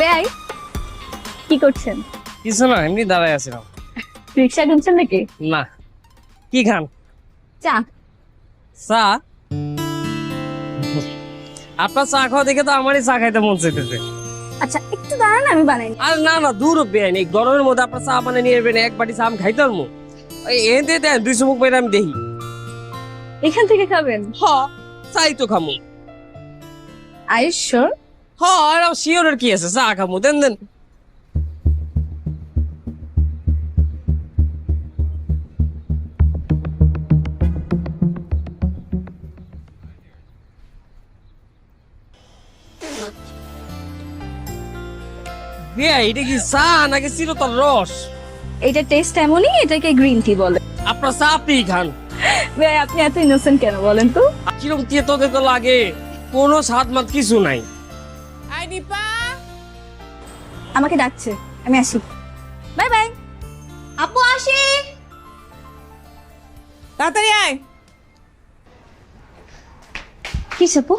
বেআই কি করছেন? কিছু না এমনি দাঁড়ায় আছিলাম। রিক্সা কিনছেন নাকি? না। কি খান? চা। চা? আপনার চা খাওয়া দেখে তো আমারই চা খাইতে মন চাইতেছে। আচ্ছা একটু দাঁড়ান আমি বানাই আর না না দূর বেআইন এই গরমের মধ্যে আপনার চা বানিয়ে নিয়ে যাবেন এক বাটি চা আমি খাইতে পারব। এই এনতে দেন দুই চুমুক পেরে আমি দেখি এখান থেকে খাবেন? হ চাই তো খামু। আই শিওর হ আর শিওরের কি আছে? চা খামু দেন দেন। এটা কি চা নাকি চিরতর রস? এটা টেস্ট এমনই এটাকে গ্রিন টি বলে। আপনার চা আপনি খান। বেআই আপনি এত ইনোসেন্ট কেন বলেন তো? কীরকম তেতো তেতো লাগে? কোনো স্বাদ মাত কিছু নাই। দীপা। আমাকে ডাকছে আমি আসি। Bye bye. আপু আসি। তাড়াতাড়ি আয়। কি আপু?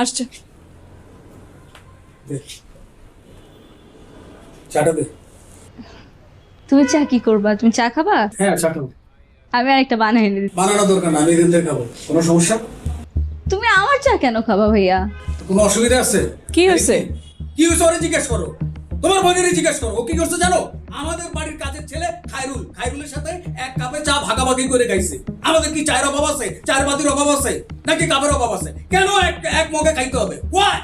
আসছে। চাটা দে। তুমি চা কি করবা? তুমি চা খাবা? হ্যাঁ আমি আরেকটা বানাই এনে দিচ্ছি। বানানো দরকার না আমি থেকে খাব। কোনো সমস্যা? তুমি আমার চা কেন খাবা ভাইয়া? কোনো অসুবিধা আছে? কি হয়েছে? কি হয়েছে ওরে জিজ্ঞেস করো। তোমার বোনের জিজ্ঞেস করো। ও কি করছে জানো? আমাদের বাড়ির কাজের ছেলে খায়রুল। খায়রুলের সাথে এক কাপে চা ভাগাভাগি করে খাইছে। আমাদের কি চায়ের অভাব আছে? চায়ের বাতির অভাব আছে? নাকি কাপের অভাব আছে? কেন এক এক মগে খাইতে হবে? ওয়াই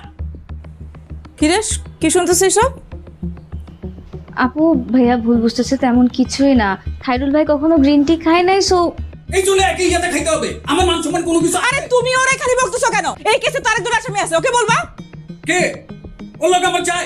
কিরে কি শুনতেছিস সব আপু ভাইয়া ভুল বুঝতেছে তেমন কিছুই না। খাইরুল ভাই কখনো গ্রিন টি খায় নাই সো এই চলে একই ইয়াতে খাইতে হবে। আমার মান সম্মান কোনো কিছু আরে তুমি ওরে খালি বকতেছো কেন? এই কেসে তার একজন আসামি আছে ওকে বলবা? কে? ওর লোক আমার চাই।